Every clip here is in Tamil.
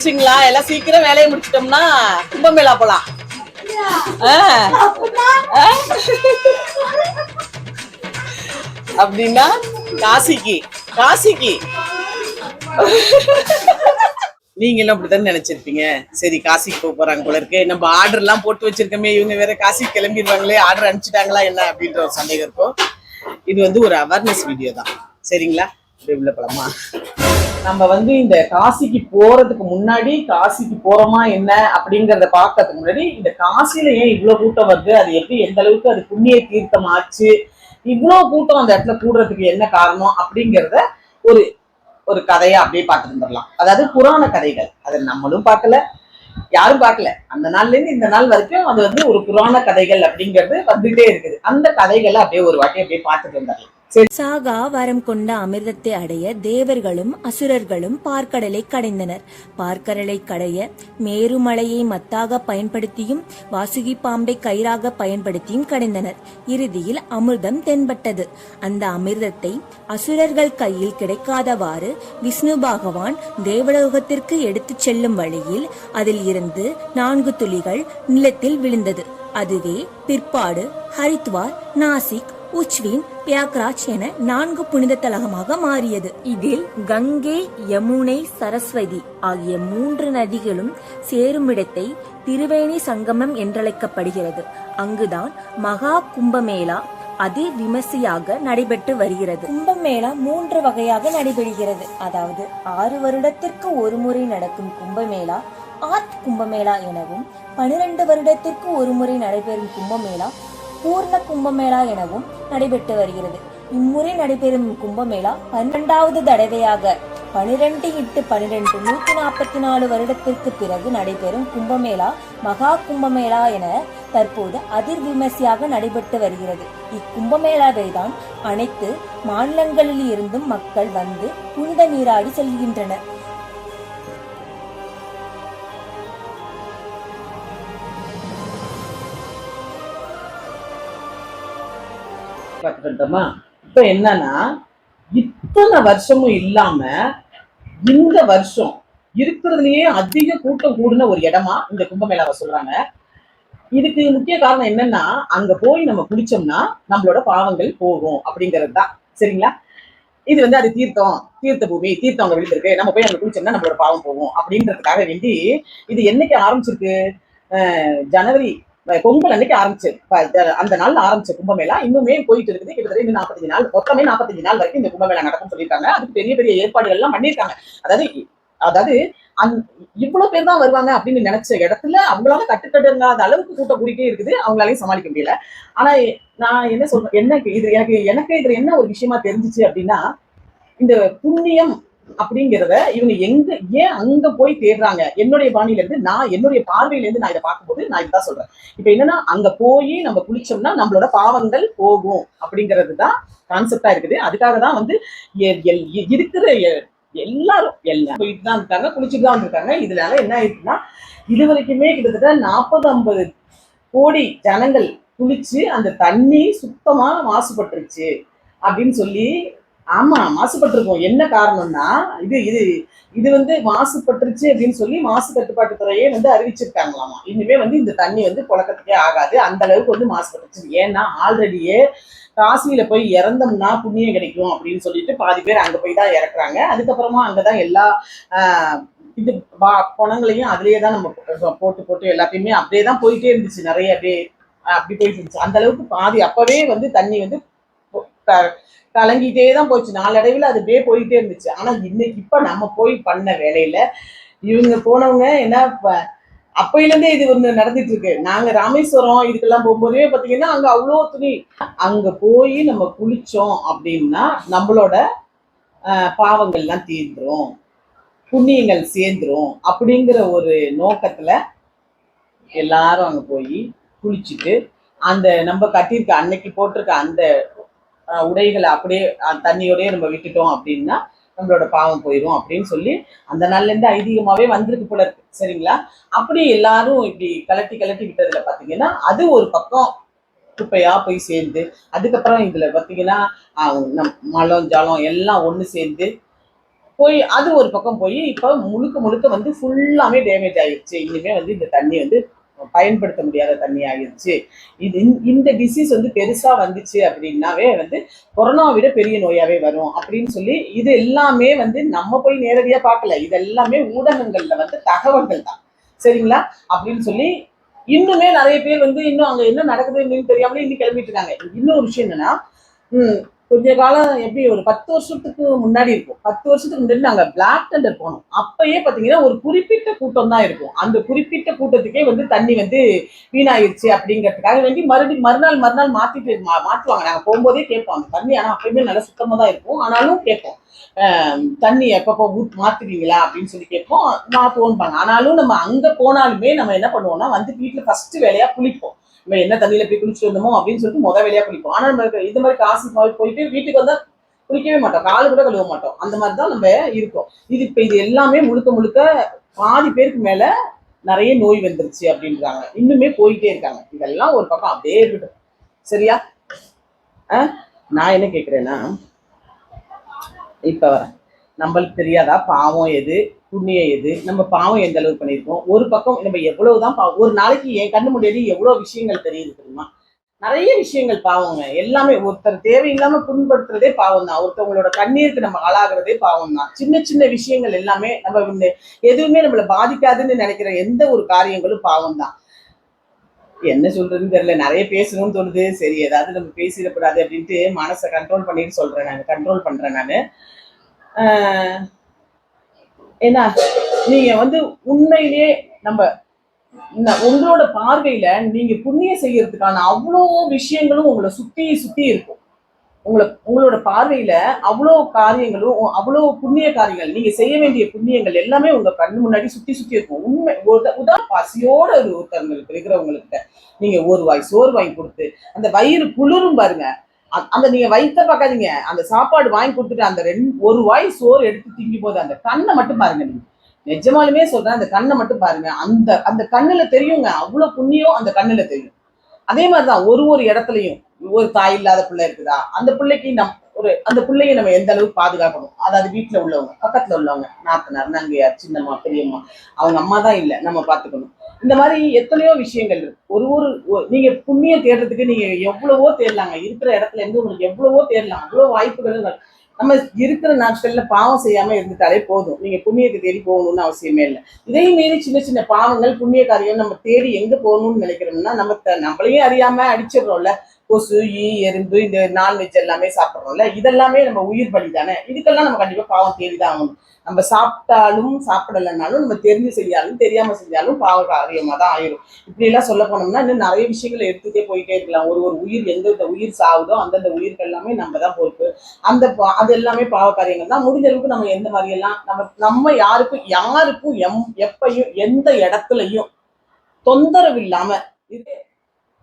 முடிச்சிங்களா? எல்லாம் சீக்கிரம் வேலையை முடிச்சிட்டோம்னா கும்பமேளா போலாம். அப்படின்னா காசிக்கு காசிக்கு நீங்களும் அப்படித்தானே நினைச்சிருப்பீங்க? சரி காசிக்கு போக போறாங்க போல இருக்கு. நம்ம ஆர்டர் எல்லாம் போட்டு வச்சிருக்கோமே இவங்க வேற காசிக்கு கிளம்பிடுவாங்களே ஆர்டர் அனுப்பிச்சிட்டாங்களா என்ன அப்படின்ற ஒரு சந்தேகம் இருக்கும். இது வந்து ஒரு அவேர்னஸ் வீடியோ தான். சரிங்களா? இப்படி உள்ள படமா நம்ம வந்து இந்த காசிக்கு போறதுக்கு முன்னாடி காசிக்கு போறோமா என்ன அப்படிங்கறத பார்க்கறதுக்கு முன்னாடி இந்த காசில ஏன் இவ்வளவு கூட்டம் வருது? அது எப்படி எந்த அளவுக்கு அது புண்ணிய தீர்த்தம் ஆச்சு? இவ்வளவு கூட்டம் அந்த இடத்துல கூடுறதுக்கு என்ன காரணம் அப்படிங்கறத ஒரு ஒரு கதையை அப்படியே பார்த்துட்டு வந்துடலாம் அதாவது புராண கதைகள். அதை நம்மளும் பார்க்கல யாரும் பார்க்கல. அந்த நாள்ல இருந்து இந்த நாள் வரைக்கும் அது வந்து ஒரு புராண கதைகள் அப்படிங்கிறது வந்துட்டே இருக்குது. அந்த கதைகளை அப்படியே ஒரு வாட்டி அப்படியே பார்த்துட்டு வந்துடலாம் சாகா வரம் கொண்ட அமிர்தத்தை அடைய தேவர்களும் அசுரர்களும் பார்க்கடலை கடைந்தனர். பார்க்கடலை கடைய மேருமலையை மத்தாக பயன்படுத்தியும் வாசுகி பாம்பை கயிறாக பயன்படுத்தியும் கடைந்தனர். இறுதியில் அமிர்தம் தென்பட்டது. அந்த அமிர்தத்தை அசுரர்கள் கையில் கிடைக்காதவாறு விஷ்ணு பகவான் தேவலோகத்திற்கு எடுத்துச் செல்லும் வழியில் அதில் இருந்து நான்கு துளிகள் நிலத்தில் விழுந்தது. அதுவே பிற்பாடு ஹரித்வார் நாசிக் உச்வின் பியாக்ராஜ் என நான்கு புனித தலகமாக மாறியது. இதில் கங்கை யமுனை சரஸ்வதி ஆகிய மூன்று நதிகளும் சேருமிடத்தை திருவேணி சங்கமம் என்றழைக்கப்படுகிறது. அங்குதான் மகா கும்பமேளா அதி விமர்சையாக நடைபெற்று வருகிறது. கும்பமேளா மூன்று வகையாக நடைபெறுகிறது. அதாவது ஆறு வருடத்திற்கு ஒரு முறை நடக்கும் கும்பமேளா ஆர்ட் கும்பமேளா எனவும் பனிரெண்டு வருடத்திற்கு ஒரு முறை நடைபெறும் கும்பமேளா பூர்ண கும்பமேளா எனவும் நடைபெற்று வருகிறது. இம்முறை நடைபெறும் கும்பமேளா பன்னிரெண்டாவது தடவையாக பனிரெண்டு இட்டு பனிரெண்டு நூத்தி நாற்பத்தி நாலு வருடத்திற்கு பிறகு நடைபெறும் கும்பமேளா மகா கும்பமேளா என தற்போது அதிர் விமர்சையாக நடைபெற்று வருகிறது. இக்கும்பமேளாவை தான் அனைத்து மாநிலங்களில் இருந்தும் மக்கள் வந்து புனித நீராடி செல்கின்றனர். பார்த்துக்கிட்டோமா இப்போ என்னன்னா இத்தனை வருஷமும் இல்லாம இந்த வருஷம் இருக்கிறதுலயே அதிக கூட்டம் கூடின ஒரு இடமா இந்த கும்பமேளாவை சொல்றாங்க. இதுக்கு முக்கிய காரணம் என்னன்னா அங்க போய் நம்ம குடிச்சோம்னா நம்மளோட பாவங்கள் போகும் அப்படிங்கிறது தான். சரிங்களா? இது வந்து அது தீர்த்தம் தீர்த்த பூமி தீர்த்தம் அங்க விழுந்திருக்கு. நம்ம போய் அங்க குளிச்சோம்னா நம்மளோட பாவம் போகும் அப்படின்றதுக்காக வேண்டி இது என்னைக்கு ஆரம்பிச்சிருக்கு? ஜனவரி பொங்கல் அன்னைக்கு ஆரம்பிச்சு. அந்த நாள்ல ஆரம்பிச்ச கும்பமேளா இன்னுமே போயிட்டு இருக்குது. கிட்டத்தட்ட இன்னும் நாற்பத்தஞ்சு நாள் மொத்தமே நாற்பத்தஞ்சு நாள் வரைக்கும் இந்த கும்பமேளா நடக்கும் சொல்லியிருக்காங்க. அதுக்கு பெரிய பெரிய ஏற்பாடுகள் எல்லாம் பண்ணியிருக்காங்க. அதாவது அதாவது அந் இவ்வளவு பேர் தான் வருவாங்க அப்படின்னு நினைச்ச இடத்துல அவங்களால கட்டுக்கட்டுங்காத அளவுக்கு கூட்டம் கூடிட்டே இருக்குது. அவங்களாலையும் சமாளிக்க முடியல. ஆனா நான் என்ன சொல்றேன் என்ன இது எனக்கு எனக்கு இதுல என்ன ஒரு விஷயமா தெரிஞ்சுச்சு அப்படின்னா இந்த புண்ணியம் அப்படிங்கிறத இவங்க எங்க ஏன் அங்க போய் தேடுறாங்க? என்னுடைய பாணியில இருந்து நான் என்னுடைய பார்வையில இருந்து நான் இதை பார்க்கும்போது நான் இதுதான் சொல்றேன். இப்ப என்னன்னா அங்க போய் நம்ம குளிச்சோம்னா நம்மளோட பாவங்கள் போகும் அப்படிங்கிறது தான் கான்செப்டா இருக்குது. அதுக்காக தான் வந்து எ- எல்- இருக்கிற எ- எல்லாரும் எல்லாம் போயிட்டு தான் இருக்காங்க குளிச்சுட்டு தான் வந்திருக்காங்க. இதனால என்ன ஆயிடுச்சுன்னா இது வரைக்குமே கிட்டத்தட்ட நாற்பது ஐம்பது கோடி ஜனங்கள் குளிச்சு அந்த தண்ணி சுத்தமா மாசுபட்டுருச்சு அப்படின்னு சொல்லி ஆமா மாசுபட்டிருக்கோம். என்ன காரணம்னா இது இது இது வந்து மாசுபட்டுருச்சு அப்படின்னு சொல்லி மாசு கட்டுப்பாட்டு துறையே வந்து அறிவிச்சிருக்காங்களாமா. இனிமே வந்து இந்த தண்ணி வந்து புழக்கத்துக்கே ஆகாது. அந்த அளவுக்கு வந்து மாசுபட்டுருச்சு. ஏன்னா ஆல்ரெடியே காசியில போய் இறந்தோம்னா புண்ணியம் கிடைக்கும் அப்படின்னு சொல்லிட்டு பாதி பேர் அங்க போய் தான் இறக்குறாங்க. அதுக்கப்புறமா அங்கதான் எல்லா இது பா- பணங்களையும் அதுலயே தான் நம்ம போட்டு போட்டு எல்லாத்தையுமே அப்படியே தான் போயிட்டே இருந்துச்சு. நிறைய அப்படியே அப்படி போயிட்டு இருந்துச்சு. அந்த அளவுக்கு பாதி அப்பவே வந்து தண்ணி வந்து கலங்கிட்டே தான் போச்சு. நாளடைவில் அது அப்படியே போயிட்டே இருந்துச்சு. ஆனால் இன்னைக்கு இப்போ நம்ம போய் பண்ண வேலையில இவங்க போனவங்க என்ன ப- இது ஒன்று நடந்துட்டு இருக்கு. நாங்க ராமேஸ்வரம் இதுக்கெல்லாம் போகும்போதே பார்த்தீங்கன்னா அங்கே அவ்வளோ துணி. அங்கே போய் நம்ம குளிச்சோம் அப்படின்னா நம்மளோட பாவங்கள்லாம் தீர்ந்துரும். புண்ணியங்கள் சேர்ந்துரும் அப்படிங்கிற ஒரு நோக்கத்தில் எல்லாரும் அங்கே போய் குளிச்சுட்டு அந்த நம்ம கட்டியிருக்க அன்னைக்கு போட்டிருக்க அந்த உடைகளை அப்படியே அஹ், தண்ணியோடயே நம்ம விட்டுட்டோம் அப்படின்னா நம்மளோட பாவம் போயிடும் அப்படின்னு சொல்லி அந்த நாள்லேருந்து ஐதீகமாகவே வந்திருக்கு போல இருக்கு. சரிங்களா? அப்படி எல்லாரும் இப்படி கலட்டி கலட்டி விட்டதுல பார்த்தீங்கன்னா அது ஒரு பக்கம் குப்பையா போய் சேர்ந்து அதுக்கப்புறம் இதுல பார்த்தீங்கன்னா நம் மலம் ஜலம் எல்லாம் ஒன்று சேர்ந்து போய் அது ஒரு பக்கம் போய் இப்போ முழுக்க முழுக்க வந்து ஃபுல்லாமே டேமேஜ் ஆயிடுச்சு. இனிமே வந்து இந்த தண்ணி வந்து பயன்படுத்த முடியாத தண்ணி ஆகிருச்சு இது இந்த- இந்த டிசீஸ் வந்து பெருசா வந்துச்சு அப்படின்னாவே வந்து கொரோனாவை விட பெரிய நோயாவே வரும் அப்படின்னு சொல்லி இது எல்லாமே வந்து நம்ம போய் நேரடியா பார்க்கல. இது எல்லாமே ஊடகங்கள்ல வந்து தகவல்கள் தான். சரிங்களா? அப்படின்னு சொல்லி இன்னுமே நிறைய பேர் வந்து இன்னும் அங்க என்ன நடக்குதுன்னு தெரியாமலே இன்னும் கிளம்பிட்டு இருக்காங்க. இன்னொரு விஷயம் என்னன்னா கொஞ்ச காலம் எப்படி ஒரு பத்து வருஷத்துக்கு முன்னாடி இருக்கும். பத்து வருஷத்துக்கு முன்னாடி நாங்கள் பிளாக் டெண்டர் போனோம். அப்பயே பார்த்தீங்கன்னா ஒரு குறிப்பிட்ட கூட்டம் தான் இருக்கும். அந்த குறிப்பிட்ட கூட்டத்துக்கே வந்து தண்ணி வந்து வீணாயிருச்சு அப்படிங்கிறதுக்காக வேண்டி மறுபடியும் மறுநாள் மறுநாள் மாற்றிட்டு மா- நாங்கள் போகும்போதே கேட்போம். அந்த தண்ணி ஆனால் அப்பயுமே நல்லா சுத்தமாக தான் இருக்கும். ஆனாலும் கேட்போம். தண்ணி எப்பப்போ ஊத் மாத்துவீங்களா அப்படின்னு சொல்லி கேட்போம். மாற்றுவோம்பாங்க ஆனாலும் நம்ம அங்கே போனாலுமே நம்ம என்ன பண்ணுவோம்னா வந்து வீட்டில் ஃபஸ்ட்டு வேலையாக குளிப்போம். நம்ம என்ன தண்ணியில போய் குளிச்சுட்டு வந்தோமோ அப்படின்னு சொல்லிட்டு முத வெளியா குளிப்போம். ஆனா நம்ம இது மாதிரி காசு போயிட்டு வீட்டுக்கு வந்தா குளிக்கவே மாட்டோம். காலு கூட கழுவ மாட்டோம். அந்த மாதிரி தான் நம்ம இருக்கோம். இது இப்ப இது எல்லாமே முழுக்க முழுக்க பாதி பேருக்கு மேல நிறைய நோய் வந்துருச்சு அப்படின்றாங்க. இன்னுமே போயிட்டே இருக்காங்க. இதெல்லாம் ஒரு பக்கம் அப்படியே இருக்கட்டும். சரியா? நான் என்ன கேக்குறேன்னா இப்ப வரேன் நம்மளுக்கு தெரியாதா? பாவம் எது? புண்ணியம் எது? நம்ம பாவம் எந்த அளவுக்கு பண்ணியிருக்கோம்? ஒரு பக்கம் நம்ம எவ்வளவுதான் பாவம் ஒரு நாளைக்கு என் கண்ணு முன்னாடி எவ்வளோ விஷயங்கள் தெரியுது தெரியுமா? நிறைய விஷயங்கள் பாவங்க. எல்லாமே ஒருத்தர் தேவையில்லாம புண்படுத்துறதே பாவம் தான் ஒருத்தவங்களோட கண்ணீருக்கு நம்ம ஆளாகிறதே பாவம் தான் சின்ன சின்ன விஷயங்கள் எல்லாமே நம்ம வந்து எதுவுமே நம்மளை பாதிக்காதுன்னு நினைக்கிற எந்த ஒரு காரியங்களும் பாவம் தான் என்ன சொல்றதுன்னு தெரியல. நிறைய பேசணும்னு தோணுது. சரி ஏதாவது நம்ம பேசிடக்கூடாது அப்படின்ட்டு மனசை கண்ட்ரோல் பண்ணிட்டு சொல்றேன் நான். கண்ட்ரோல் பண்றேன் நான். ஏன்னா நீங்க வந்து உண்மையிலேயே நம்ம இந்த உங்களோட பார்வையில நீங்க புண்ணியம் செய்யறதுக்கான அவ்வளோ விஷயங்களும் உங்களை சுத்தி சுத்தி இருக்கும். உங்களை உங்களோட பார்வையில அவ்வளோ காரியங்களும் அவ்வளோ புண்ணிய காரியங்கள் நீங்க செய்ய வேண்டிய புண்ணியங்கள் எல்லாமே உங்க கண்ணு முன்னாடி சுத்தி சுத்தி இருக்கும். உண்மை உதா பசியோட ஒரு ஒருத்தவங்களுக்கு இருக்கிறவங்களுக்கு நீங்க ஒரு வாய் சோறு வாங்கி கொடுத்து அந்த வயிறு குளிரும் பாருங்க. அந்த நீங்க வயித்த பார்க்காதீங்க அந்த சாப்பாடு வாங்கி கொடுத்துட்டு அந்த ரெண்டு ஒரு வாய் சோறு எடுத்து திங்கும் போது அந்த கண்ணை மட்டும் பாருங்க நீங்க. நிஜமாலுமே சொல்றேன் அந்த கண்ணை மட்டும் பாருங்க. அந்த அந்த கண்ணுல தெரியுங்க அவ்வளவு புண்ணியம் அந்த கண்ணுல தெரியும். அதே மாதிரிதான் ஒரு ஒரு இடத்துலயும் ஒரு தாய் இல்லாத பிள்ளை இருக்குதா? அந்த பிள்ளைக்கு நம் ஒரு அந்த பிள்ளைய நம்ம எந்த அளவுக்கு பாதுகாக்கணும்? அதாவது வீட்டுல உள்ளவங்க பக்கத்துல உள்ளவங்க நாத்தனார் நங்கையார் சின்னம்மா பெரியம்மா அவங்க அம்மா தான் இல்லை நம்ம பாத்துக்கணும். இந்த மாதிரி எத்தனையோ விஷயங்கள் ஒரு ஒரு நீங்க புண்ணிய தேடுறதுக்கு நீங்க எவ்வளவோ தேடலாங்க. இருக்கிற இடத்துல இருந்து உங்களுக்கு எவ்வளவோ தேடலாம். அவ்வளோ வாய்ப்புகள் நம்ம இருக்கிற நாட்கள்ல பாவம் செய்யாம இருந்துட்டாலே போதும். நீங்க புண்ணியத்தை தேடி போகணும்னு அவசியமே இல்லை. இதையும் மீறி சின்ன சின்ன பாவங்கள் புண்ணிய காரியம் நம்ம தேடி எங்க போகணும்னு நினைக்கிறோம்னா நம்ம நம்மளையும் அறியாம அடிச்சிடுறோம்ல. கொசு ஈ எறும்பு இந்த நான்வெஜ் எல்லாமே சாப்பிட்றோம்ல இதெல்லாமே நம்ம உயிர் பலி தானே? இதுக்கெல்லாம் நம்ம கண்டிப்பா பாவம் தேடிதான் ஆகணும். நம்ம சாப்பிட்டாலும் சாப்பிடலைனாலும் நம்ம தெரிஞ்சு செஞ்சாலும் தெரியாம செஞ்சாலும் பாவ காரியமா தான் ஆயிரும். இப்படி எல்லாம் சொல்ல போனோம்னா இன்னும் நிறைய விஷயங்களை எடுத்துட்டே போயிட்டே இருக்கலாம். ஒரு ஒரு உயிர் எந்தெந்த உயிர் சாகுதோ அந்தந்த உயிர்கள் எல்லாமே நம்ம தான் பொறுப்பு. அந்த பா- அது எல்லாமே பாவ காரியங்கள் தான். முடிஞ்ச அளவுக்கு நம்ம எந்த மாதிரி எல்லாம் நம்ம நம்ம யாருக்கும் யாருக்கும் எம் எப்பையும் எந்த இடத்துலையும் தொந்தரவு இல்லாம இது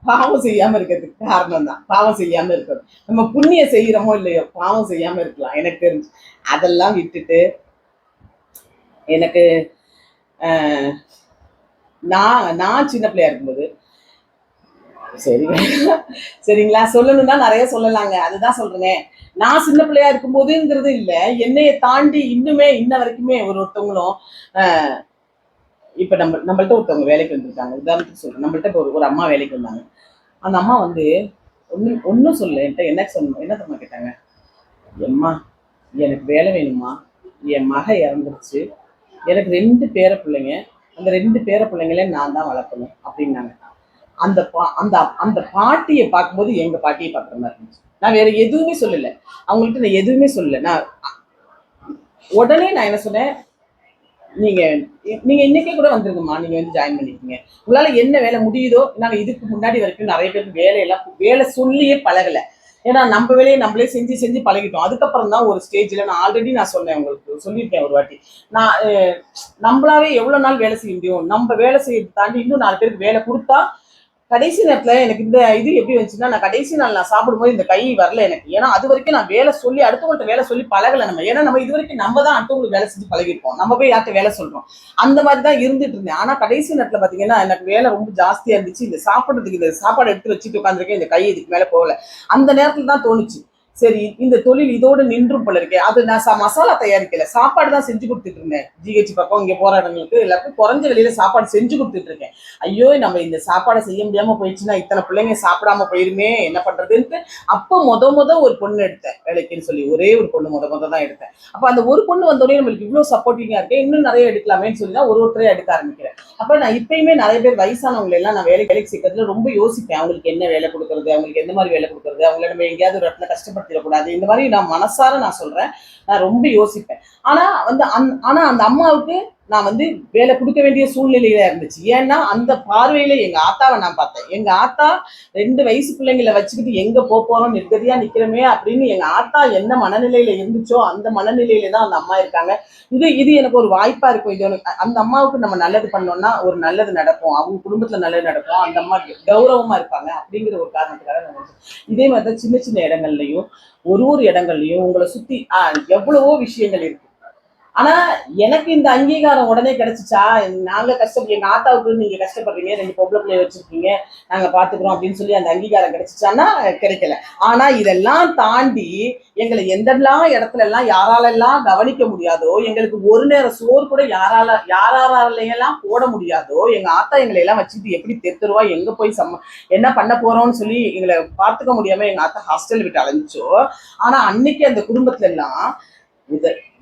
பாவம் செய்யாம இருக்கிறதுக்கு காரணம் தான் பாவம் செய்யாம இருக்கிறது நம்ம புண்ணியம் செய்யறோமோ இல்லையோ பாவம் செய்யாம இருக்கலாம். எனக்கு தெரிஞ்சு. அதெல்லாம் விட்டுட்டு எனக்கு நான் நான் சின்ன பிள்ளையா இருக்கும்போது சரி சரிங்களா? சொல்லணும்னா நிறைய சொல்லலாங்க. அதுதான் சொல்றேனே. நான் சின்ன பிள்ளையா இருக்கும்போதுங்கிறது இல்ல. என்னைய தாண்டி இன்னுமே இன்ன வரைக்குமே ஒரு ஒருத்தவங்களும் ஆஹ், இப்ப நம்ம நம்மள்ட்ட ஒருத்தவங்க வேலைக்கு வந்திருக்காங்க. உதாரணத்துக்கு சொல்றேன். நம்மள்ட்ட இப்போ ஒரு ஒரு அம்மா வேலைக்கு வந்தாங்க. அந்த அம்மா வந்து ஒன்றும் ஒன்றும் சொல்ல என்கிட்ட என்ன சொல்லணும் என்ன தம்மா கேட்டாங்க? எம்மா எனக்கு வேலை வேணுமா என் மக இறந்துருச்சு. எனக்கு ரெண்டு பேர பிள்ளைங்க. அந்த ரெண்டு பேர பிள்ளைங்கள நான் தான் வளர்க்கணும். அப்படின்னாங்க. அந்த பா அந்த அந்த பாட்டியை பார்க்கும்போது எங்கள் பாட்டியை பார்க்குற மாதிரி இருந்துச்சு. நான் வேற எதுவுமே சொல்லலை. அவங்கள்ட்ட நான் எதுவுமே சொல்லலை. நான் உடனே நான் என்ன சொன்னேன் நீங்க நீங்க இன்னைக்கே கூட வந்துருங்கம்மா. நீங்க வந்து ஜாயின் பண்ணிக்கீங்க உங்களால என்ன வேலை முடியுதோ நாங்க இதுக்கு முன்னாடி வரைக்கும் நிறைய பேருக்கு வேலையெல்லாம் வேலை சொல்லியே பழகல. ஏன்னா நம்ம வேலையை நம்மளே செஞ்சு செஞ்சு பழகிட்டோம். அதுக்கப்புறம் தான் ஒரு ஸ்டேஜ்ல நான் ஆல்ரெடி நான் சொன்னேன் உங்களுக்கு சொல்லியிருக்கேன் ஒரு வாட்டி. நான் நம்மளாவே எவ்வளவு நாள் வேலை செய்ய முடியும்? நம்ம வேலை செய்யறது தாண்டி இன்னும் நாலு பேருக்கு வேலை கொடுத்தா கடைசி நேரத்தில் எனக்கு இந்த இது எப்படி வந்துச்சுன்னா நான் கடைசி நாள் நான் சாப்பிடும்போது இந்த கை வரல எனக்கு. ஏன்னா அது வரைக்கும் நான் வேலை சொல்லி அடுத்தவங்கள்ட்ட வேலை சொல்லி பழகல நம்ம. ஏன்னா நம்ம இது வரைக்கும் நம்ம தான் அடுத்தவங்களுக்கு வேலை செஞ்சு பழகிருப்போம் நம்ம போய் யார்கிட்ட வேலை சொல்றோம்? அந்த மாதிரி தான் இருந்துட்டு இருந்தேன். ஆனால் கடைசி நேரத்தில் பார்த்தீங்கன்னா எனக்கு வேலை ரொம்ப ஜாஸ்தியாக இருந்துச்சு. இந்த சாப்பிட்றதுக்கு இந்த சாப்பாடு எடுத்து வச்சுட்டு உட்காந்துருக்கேன் இந்த கை இதுக்கு மேலே போகல. அந்த நேரத்தில் தான் தோணுச்சு. சரி இந்த தொழில் இதோடு நின்றும் போல இருக்கே. அது நான் சா மசாலா தயாரிக்கல. சாப்பாடு தான் செஞ்சு கொடுத்துட்டு இருந்தேன். ஜிஹெச் பக்கம் இங்கே போற இடங்களுக்கு எல்லாருக்கும் குறைஞ்ச வெளியில சாப்பாடு செஞ்சு கொடுத்துட்டு இருக்கேன். ஐயோ நம்ம இந்த சாப்பாடை செய்ய முடியாம போயிடுச்சுன்னா இத்தனை பிள்ளைங்க சாப்பிடாம போயிருமே என்ன பண்றதுன்ட்டு அப்போ முத முத ஒரு பொண்ணு எடுத்தேன். வேலைக்குன்னு சொல்லி ஒரே ஒரு பொண்ணு முத முத தான் எடுத்தேன். அப்போ அந்த ஒரு பொண்ணு வந்தோடனே நம்மளுக்கு இவ்வளோ சப்போர்ட்டிங்காக இருக்கேன் இன்னும் நிறைய எடுக்கலாமேன்னு சொல்லி தான் ஒரு ஒருத்தரையும் எடுக்க ஆரம்பிக்கிறேன். அப்போ நான் இப்பயுமே நிறைய பேர் வயசானவங்களை எல்லாம் நான் வேலை வேலைக்கு சேர்க்கறதுல ரொம்ப யோசிப்பேன். அவங்களுக்கு என்ன வேலை கொடுக்குறது? அவங்களுக்கு எந்த மாதிரி வேலை கொடுக்குறது? அவங்கள நம்ம எங்கேயாவது ஒரு இடத்துல கஷ்டப்பட்டு கஷ்டப்படுத்திடக்கூடாது இந்த மாதிரி நான் மனசார நான் சொல்றேன். நான் ரொம்ப யோசிப்பேன். ஆனா வந்து அந் ஆனா அந்த அம்மாவுக்கு நான் வந்து வேலை கொடுக்க வேண்டிய சூழ்நிலையில இருந்துச்சு. ஏன்னா அந்த பார்வையில எங்க ஆத்தாவை நான் பார்த்தேன். எங்க ஆத்தா ரெண்டு வயசு பிள்ளைங்களை வச்சுக்கிட்டு எங்க போக போறோம் நிர்கதியா நிக்கிறோமே அப்படின்னு எங்க ஆத்தா என்ன மனநிலையில இருந்துச்சோ அந்த மனநிலையில தான் அந்த அம்மா இருக்காங்க. இது இது எனக்கு ஒரு வாய்ப்பா இருக்கும். இது எனக்கு அந்த அம்மாவுக்கு நம்ம நல்லது பண்ணோம்னா ஒரு நல்லது நடக்கும். அவங்க குடும்பத்துல நல்லது நடக்கும். அந்த அம்மா கௌரவமா இருப்பாங்க அப்படிங்கிற ஒரு காரணத்துக்காக நான் இதே மாதிரி தான் சின்ன சின்ன இடங்கள்லயும் ஒரு ஒரு இடங்கள்லயும் உங்களை சுத்தி எவ்வளவோ விஷயங்கள் இருக்கு. ஆனா எனக்கு இந்த அங்கீகாரம் உடனே கிடைச்சிச்சா? நாங்க கஷ்டம் எங்க ஆத்தாவுக்கு நீங்க கஷ்டப்படுறீங்க ரெண்டு பொம்பளை பிள்ளைய வச்சிருக்கீங்க நாங்க பாத்துக்கிறோம் அப்படின்னு சொல்லி அந்த அங்கீகாரம் கிடைச்சிச்சான்னா கிடைக்கல. ஆனா இதெல்லாம் தாண்டி எங்களை எந்தெல்லாம் இடத்துல எல்லாம் யாராலெல்லாம் கவனிக்க முடியாதோ எங்களுக்கு ஒரு நேரம் சோறு கூட யாரால யாராலையெல்லாம் போட முடியாதோ எங்க ஆத்தா எங்களை எல்லாம் வச்சுட்டு எப்படி தெத்துருவா எங்க போய் சம்ம என்ன பண்ண போறோம்னு சொல்லி எங்களை பார்த்துக்க முடியாம எங்க ஆத்தா ஹாஸ்டல் விட்டு அலைஞ்சிச்சோ. ஆனா அன்னைக்கு அந்த குடும்பத்துல எல்லாம்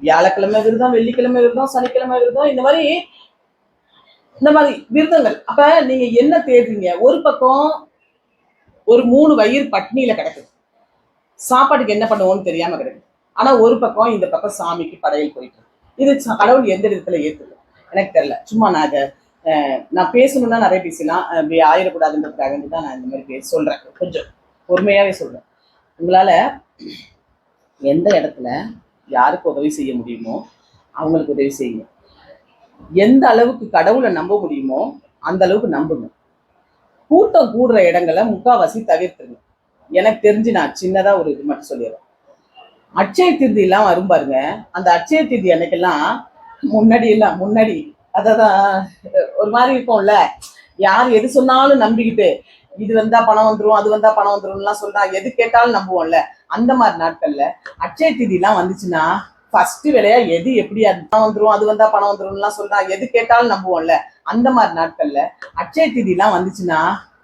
வியாழக்கிழமை விரதம் வெள்ளிக்கிழமை விரதம் சனிக்கிழமை விரதம் இந்த மாதிரி இந்த மாதிரி விரதங்கள். அப்ப நீங்க என்ன தேடுறீங்க? ஒரு பக்கம் ஒரு மூணு வயிறு பட்னியில கிடக்குது. சாப்பாட்டுக்கு என்ன பண்ணுவோம்னு தெரியாம கிடக்குது. ஆனா ஒரு பக்கம் இந்த பக்கம் சாமிக்கு படையில் போயிட்டு இது கடவுள் எந்த விதத்துல ஏத்துக்கு எனக்கு தெரியல. சும்மா நான் அதை அஹ், நான் பேசணும்னா நிறைய பேசலாம் அப்படி ஆயிடக்கூடாதுன்றதுக்காக தான் நான் இந்த மாதிரி பேச சொல்றேன். கொஞ்சம் பொறுமையாவே சொல்றேன். உங்களால எந்த இடத்துல யாருக்கு உதவி செய்ய முடியுமோ அவங்களுக்கு உதவி செய்யுங்க. எந்த அளவுக்கு கடவுளை நம்ப முடியுமோ அந்த அளவுக்கு நம்புங்க. கூட்டம் கூடுற இடங்களை முக்காவாசி தவிர்த்துருங்க. எனக்கு தெரிஞ்சு நான் சின்னதா ஒரு இது மட்டும் சொல்லிடுறேன். அட்சய திருதியெல்லாம் வரும் பாருங்க. அந்த அட்சய திருதி அன்னைக்கெல்லாம் முன்னாடி எல்லாம் முன்னாடி அததான் ஒரு மாதிரி இருக்கும்ல. யார் எது சொன்னாலும் நம்பிக்கிட்டு இது வந்தா பணம் வந்துடும் அது வந்தா பணம் வந்துரும்லாம் சொல்றா எது கேட்டாலும் நம்புவோம்ல. அந்த மாதிரி நாட்கள்ல அட்சய திதி எல்லாம் வந்துச்சுன்னா ஃபர்ஸ்ட் விலையா எது எப்படி அது பணம் வந்துடும் அது வந்தா பணம் வந்துரும்லாம் சொல்றா எது கேட்டாலும் நம்புவோம்ல. அந்த மாதிரி நாட்கள்ல அட்சய திதி எல்லாம் வந்துச்சுன்னா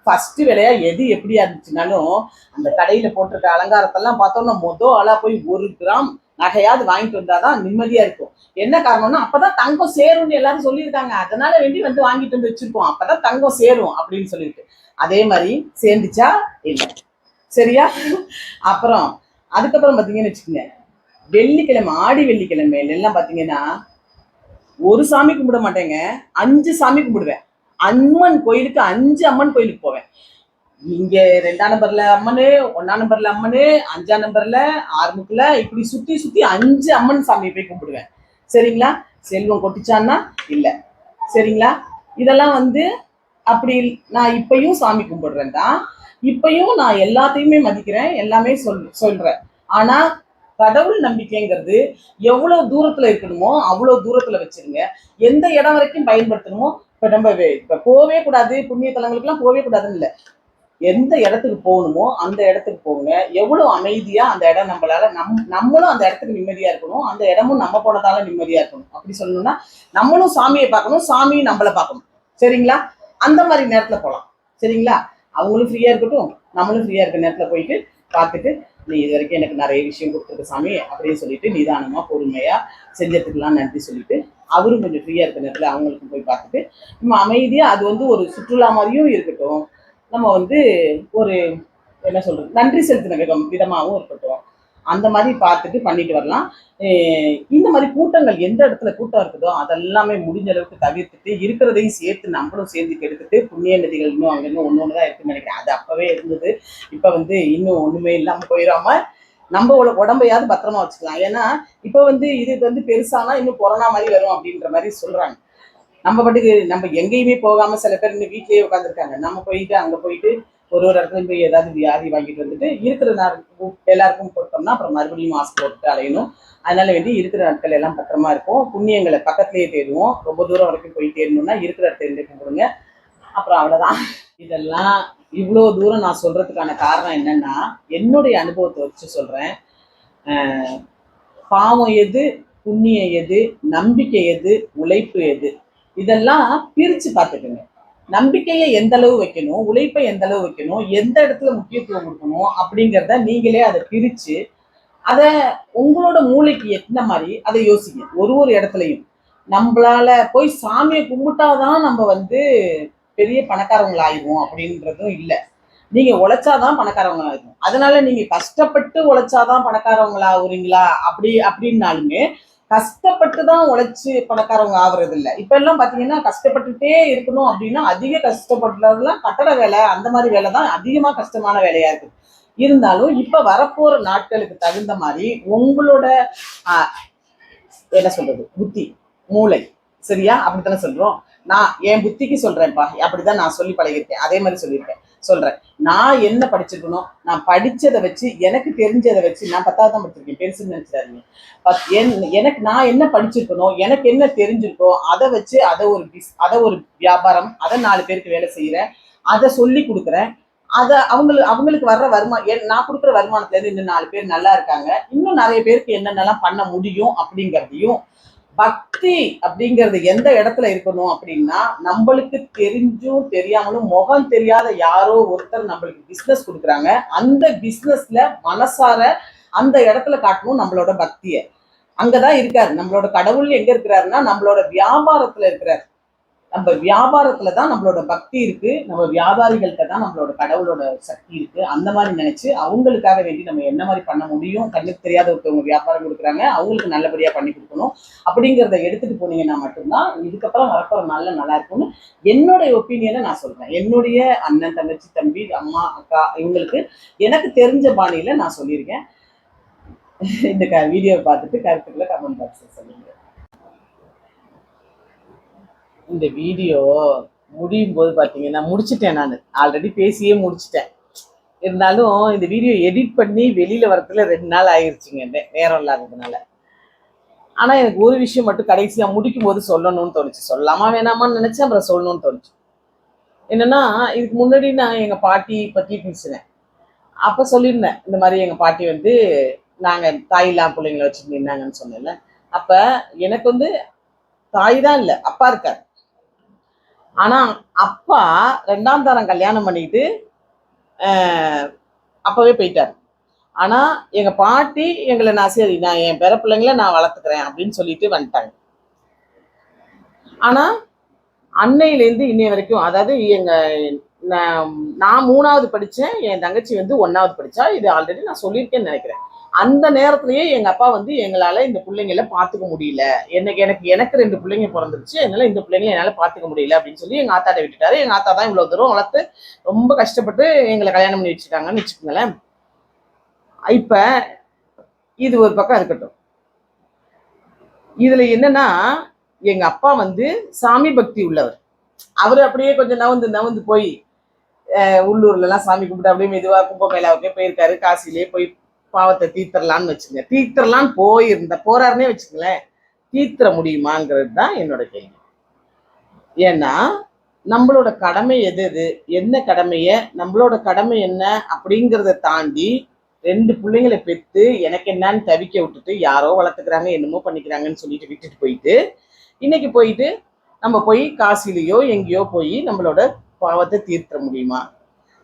ஃபர்ஸ்ட் விலையா எது எப்படியா இருந்துச்சுனாலும் அந்த கடையில போட்டிருக்க அலங்காரத்தெல்லாம் பார்த்தோம்னா மொதல் ஆளா போய் ஒரு கிராம் நகையாவது வாங்கிட்டு வந்தாதான் நிம்மதியா இருக்கும். என்ன காரணம்னா அப்பதான் தங்கம் சேரும்னு எல்லாரும் சொல்லியிருக்காங்க. அதனால வேண்டி வந்து வாங்கிட்டு வந்து வச்சிருக்கோம். அப்பதான் தங்கம் சேரும் அப்படின்னு சொல்லிட்டு. அதே மாதிரி சேர்ந்துச்சா? இல்லை. சரியா? அப்புறம் அதுக்கப்புறம் பாத்தீங்கன்னு வச்சுக்கோங்க. வெள்ளிக்கிழமை ஆடி வெள்ளிக்கிழமையில எல்லாம் பாத்தீங்கன்னா ஒரு சாமி கும்பிட மாட்டேங்க. அஞ்சு சாமி கும்பிடுவேன். அம்மன் கோயிலுக்கு அஞ்சு அம்மன் கோயிலுக்கு போவேன். இங்க ரெண்டாம் நம்பர்ல அம்மனு ஒன்னாம் நம்பர்ல அம்மனு அஞ்சாம் நம்பர்ல ஆறுமுக்குல இப்படி சுத்தி சுத்தி அஞ்சு அம்மன் சாமியை போய் கும்பிடுவேன். சரிங்களா? செல்வம் கொட்டிச்சான்னா இல்ல. சரிங்களா? இதெல்லாம் வந்து அப்படி நான் இப்பயும் சாமி கும்பிடுறேன் தான் இப்பயும் நான் எல்லாத்தையுமே மதிக்கிறேன் எல்லாமே சொல் சொல்றேன். ஆனா கடவுள் நம்பிக்கைங்கிறது எவ்வளவு தூரத்துல இருக்கணுமோ அவ்வளவு தூரத்துல வச்சிருங்க. எந்த இடம் வரைக்கும் பயன்படுத்தணுமோ இப்போ நம்ம இப்போ இப்ப போவே கூடாது புண்ணிய தலங்களுக்குலாம் போவே கூடாதுன்னு இல்ல. எந்த இடத்துக்கு போகணுமோ அந்த இடத்துக்கு போங்க. எவ்வளவு அமைதியா அந்த இடம் நம்மளால நம் நம்மளும் அந்த இடத்துக்கு நிம்மதியா இருக்கணும். அந்த இடமும் நம்ம போனதால நிம்மதியா இருக்கணும். அப்படி சொல்லணும்னா நம்மளும் சாமியை பார்க்கணும் சாமியும் நம்மளை பார்க்கணும். சரிங்களா? அந்த மாதிரி நேரத்துல போகலாம் சரிங்களா? அவங்களும் ஃப்ரீயா இருக்கட்டும். நம்மளும் ஃப்ரீயா இருக்க நேரத்துல போயிட்டு பார்த்துட்டு நீ இது வரைக்கும் எனக்கு நிறைய விஷயம் கொடுத்துருக்க சாமி அப்படின்னு சொல்லிட்டு நிதானமா பொறுமையா செஞ்சதுக்கெல்லாம் நன்றி சொல்லிட்டு அவரும் கொஞ்சம் ஃப்ரீயா இருக்க நேரத்துல அவங்களுக்கும் போய் பார்த்துட்டு நம்ம அமைதியா அது வந்து ஒரு சுற்றுலா மாதிரியும் இருக்கட்டும். நம்ம வந்து ஒரு என்ன சொல்றது நன்றி செலுத்தின விதம் விதமாகவும் இருக்கட்டும். அந்த மாதிரி பார்த்துட்டு பண்ணிட்டு வரலாம். இந்த மாதிரி கூட்டங்கள் எந்த இடத்துல கூட்டம் இருக்குதோ அதெல்லாமே முடிஞ்ச அளவுக்கு தவிர்த்துட்டு இருக்கிறதையும் சேர்த்து நம்மளும் சேர்ந்து எடுத்துட்டு புண்ணிய நதிகள் இன்னும் அங்கே இன்னும் ஒன்று ஒன்று தான் இருக்குன்னு நினைக்கிறேன். அது அப்பவே இருந்தது. இப்போ வந்து இன்னும் ஒன்றுமே இல்லாமல் போயிடாம நம்ம உட- உடம்பையாவது பத்திரமா வச்சுக்கலாம். ஏன்னா இப்போ வந்து இது வந்து பெருசானா இன்னும் கொரோனா மாதிரி வரும் அப்படின்ற மாதிரி சொல்றாங்க. நம்ம பாட்டுக்கு நம்ம எங்கேயுமே போகாம சில பேர் இன்னும் வீட்லயே உட்காந்துருக்காங்க நம்ம போயிட்டு அங்க போயிட்டு ஒரு ஒரு இடத்துல போய் ஏதாவது வியாதி வாங்கிட்டு வந்துட்டு இருக்கிற நாட்கள் எல்லாருக்கும் கொடுத்தோம்னா அப்புறம் மறுபடியும் மாஸ்க் போட்டு அலையணும். அதனால வேண்டி இருக்கிற நாட்கள் எல்லாம் பத்திரமா இருக்கும் புண்ணியங்களை பக்கத்துலயே தேடுவோம். ரொம்ப தூரம் வரைக்கும் போய் தேடணும்னா இருக்கிற இடத்துல இருந்து கும்பிடுங்க. அப்புறம் அவ்வளவுதான். இதெல்லாம் இவ்வளோ தூரம் நான் சொல்றதுக்கான காரணம் என்னன்னா என்னுடைய அனுபவத்தை வச்சு சொல்றேன். பாவம் எது புண்ணியம் எது நம்பிக்கை எது உழைப்பு எது? இதெல்லாம் பிரிச்சு பார்த்துக்கோங்க. நம்பிக்கையை எந்த அளவு வைக்கணும் உழைப்பை எந்த அளவு வைக்கணும் எந்த இடத்துல முக்கியத்துவம் கொடுக்கணும் அப்படிங்கிறத நீங்களே அதை பிரித்து அதை உங்களோட மூளைக்கு எட்டின மாதிரி அதை யோசிங்க. ஒரு ஒரு இடத்துலையும். நம்மளால போய் சாமியை கும்பிட்டாதான் நம்ம வந்து பெரிய பணக்காரவங்கள ஆயிடுவோம் அப்படின்றதும் இல்லை. நீங்கள் உழைச்சாதான் பணக்காரவங்க ஆயிடும் அதனால நீங்கள் கஷ்டப்பட்டு உழைச்சாதான் பணக்காரவங்களா ஆகுறீங்களா? அப்படி அப்படின்னாலுமே கஷ்டப்பட்டு தான் உழைச்சி பணக்காரவங்க ஆகுறது இல்லை இப்ப எல்லாம் பாத்தீங்கன்னா கஷ்டப்பட்டுட்டே இருக்கணும் அப்படின்னா அதிக கஷ்டப்படுறதுலாம் கட்டட வேலை அந்த மாதிரி வேலை தான் அதிகமா கஷ்டமான வேலையா இருக்குது இருந்தாலும் இப்ப வரப்போற நாட்களுக்கு தகுந்த மாதிரி உங்களோட என்ன சொல்றது? புத்தி மூளை சரியா? அப்படித்தானே சொல்றோம்? நான் என் புத்திக்கு சொல்றேன்ப்பா. அப்படிதான் நான் சொல்லி பழகிருக்கேன் அதே மாதிரி சொல்லியிருக்கேன். சொல்றேன். நான் என்ன படிச்சிருக்கணும் நான் படிச்சதை வச்சு எனக்கு தெரிஞ்சதை வச்சு நான் பத்தாவது தான் படிச்சிருக்கேன். பெருசுன்னு நினைச்சிடாதீங்க. என்- எனக்கு நான் என்ன படிச்சிருக்கணும் எனக்கு என்ன தெரிஞ்சிருக்கோ அதை வச்சு அதை ஒரு பிஸ் அதை ஒரு வியாபாரம் அதை நாலு பேருக்கு வேலை செய்கிறேன் அதை சொல்லி கொடுக்குறேன். அதை அவங்களுக்கு அவங்களுக்கு வர்ற வருமானம் நான் கொடுக்குற வருமானத்துலேருந்து இன்னும் நாலு பேர் நல்லா இருக்காங்க. இன்னும் நிறைய பேருக்கு என்னென்னலாம் பண்ண முடியும் அப்படிங்கிறதையும் பக்தி அப்படிங்கிறது எந்த இடத்துல இருக்கணும் அப்படின்னா நம்மளுக்கு தெரிஞ்சும் தெரியாமலும் முகம் தெரியாத யாரோ ஒருத்தர் நம்மளுக்கு பிஸ்னஸ் கொடுக்குறாங்க. அந்த பிஸ்னஸ்ல மனசார அந்த இடத்துல காட்டணும் நம்மளோட பக்தியை. அங்கதான் இருக்காரு. நம்மளோட கடவுள் எங்க இருக்கிறாருன்னா நம்மளோட வியாபாரத்துல இருக்கிறார். நம்ம வியாபாரத்துல தான் நம்மளோட பக்தி இருக்கு. நம்ம வியாபாரிகள்கிட்ட தான் நம்மளோட கடவுளோட சக்தி இருக்கு. அந்த மாதிரி நினைச்சு அவங்களுக்காக வேண்டி நம்ம என்ன மாதிரி பண்ண முடியும்? கண்ணுக்கு தெரியாத ஒருத்தவங்க வியாபாரம் கொடுக்குறாங்க. அவங்களுக்கு நல்லபடியா பண்ணி கொடுக்கணும். அப்படிங்கிறத எடுத்துட்டு போனீங்கன்னா மட்டும்தான் இதுக்கப்புறம் வரப்போற நல்ல நல்லா இருக்கும்னு என்னுடைய ஒப்பீனியனை நான் சொல்றேன். என்னுடைய அண்ணன் தங்கச்சி தம்பி அம்மா அக்கா இவங்களுக்கு எனக்கு தெரிஞ்ச பாணியில நான் சொல்லியிருக்கேன். இந்த க வீடியோவை பார்த்துட்டு கருத்துக்களை கமெண்ட் பாக்ஸில் சொல்லுங்க. இந்த வீடியோ முடியும் போது பார்த்தீங்கன்னா முடிச்சிட்டேன் நான். ஆல்ரெடி பேசியே முடிச்சிட்டேன். இருந்தாலும் இந்த வீடியோ எடிட் பண்ணி வெளியில் வரதுல ரெண்டு நாள் ஆயிடுச்சுங்க நேரம் இல்லாததுனால. ஆனால் எனக்கு ஒரு விஷயம் மட்டும் கடைசியாக முடிக்கும் போது சொல்லணும்னு தோணுச்சு. சொல்லலாமா வேணாமான்னு நினச்சேன் அப்புறம் சொல்லணும்னு தோணுச்சு. என்னன்னா இதுக்கு முன்னாடி நான் எங்கள் பாட்டி பற்றி பேசினேன். அப்போ சொல்லியிருந்தேன் இந்த மாதிரி எங்கள் பாட்டி வந்து நாங்கள் தாயில்லா பிள்ளைங்களை வச்சுட்டு நின்னாங்கன்னு சொன்னேன்ல. அப்போ எனக்கு வந்து தாய் தான் இல்லை அப்பா இருக்கார். ஆனா அப்பா ரெண்டாம் தரம் கல்யாணம் பண்ணிட்டு அப்பவே போயிட்டார். ஆனா எங்க பாட்டி எங்களை நான் சரி நான் என் பேர பிள்ளைங்கள நான் வளர்த்துக்கிறேன் அப்படின்னு சொல்லிட்டு வந்துட்டாங்க. ஆனா அன்னையிலேருந்து இன்னைய வரைக்கும் அதாவது எங்க நான் நான் மூணாவது படித்தேன் என் தங்கச்சி வந்து ஒன்றாவது படித்தா இது ஆல்ரெடி நான் சொல்லியிருக்கேன்னு நினைக்கிறேன். அந்த நேரத்திலேயே எங்க அப்பா வந்து எங்களால இந்த பிள்ளைங்கள பாத்துக்க முடியல. எனக்கு எனக்கு எனக்கு ரெண்டு பிள்ளைங்க பிறந்துருச்சு. என்னால இந்த பிள்ளைங்களை என்னால பாத்துக்க முடியல அப்படின்னு சொல்லி எங்க ஆத்தாட்ட விட்டுட்டாரு. எங்க ஆத்தா தான் இவ்வளவு தூரம் வளர்த்து ரொம்ப கஷ்டப்பட்டு எங்களை கல்யாணம் பண்ணி வச்சுட்டாங்கன்னு வச்சுக்கோங்களேன். இப்ப இது ஒரு பக்கம் இருக்கட்டும். இதுல என்னன்னா எங்க அப்பா வந்து சாமி பக்தி உள்ளவர். அவர் அப்படியே கொஞ்சம் நவந்து நவந்து போய் அஹ், உள்ளூர்ல எல்லாம் சாமி கும்பிட்டு அப்படியே மெதுவா கும்பமேளாவுக்கே போயிருக்காரு. காசிலேயே போய் பாவத்தை தீர்த்தரலான்னு வச்சுங்க தீர்த்தரலான்னு போயிருந்த போறாருன்னே வச்சுங்களேன் தீர்த்திர முடியுமாங்கிறது தான் என்னோட கேள்வி. ஏன்னா நம்மளோட கடமை எது எது என்ன கடமைய? நம்மளோட கடமை என்ன? அப்படிங்கிறத தாண்டி ரெண்டு பிள்ளைங்களை பெற்று எனக்கு என்னன்னு தவிக்க விட்டுட்டு யாரோ வளர்த்துக்கிறாங்க என்னமோ பண்ணிக்கிறாங்கன்னு சொல்லிட்டு விட்டுட்டு போயிட்டு இன்னைக்கு போயிட்டு நம்ம போய் காசிலேயோ எங்கேயோ போய் நம்மளோட பாவத்தை தீர்த்த முடியுமா?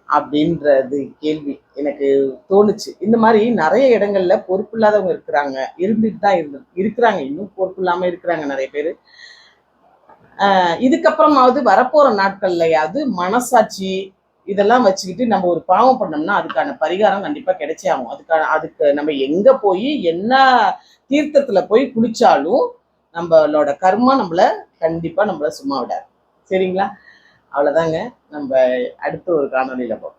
அப்படின்றது கேள்வி எனக்கு தோணுச்சு. இந்த மாதிரி நிறைய இடங்கள்ல பொறுப்பு இல்லாதவங்க இருக்கிறாங்க. இருந்துட்டு தான் இருந்து இருக்கிறாங்க. இன்னும் பொறுப்பு இல்லாம இருக்கிறாங்க நிறைய பேர். இதுக்கப்புறமாவது வரப்போற நாட்கள்லயாவது மனசாட்சி இதெல்லாம் வச்சுக்கிட்டு நம்ம ஒரு பாவம் பண்ணோம்னா அதுக்கான பரிகாரம் கண்டிப்பா கிடைச்சே ஆகும். அதுக்கான அதுக்கு நம்ம எங்க போய் என்ன தீர்த்தத்துல போய் குளிச்சாலும் நம்மளோட கர்மா நம்மள கண்டிப்பா நம்மள சும்மா விடாது. சரிங்களா? அவ்வளோதாங்க நம்ம அடுத்த ஒரு காணொலியில் பார்ப்போம்.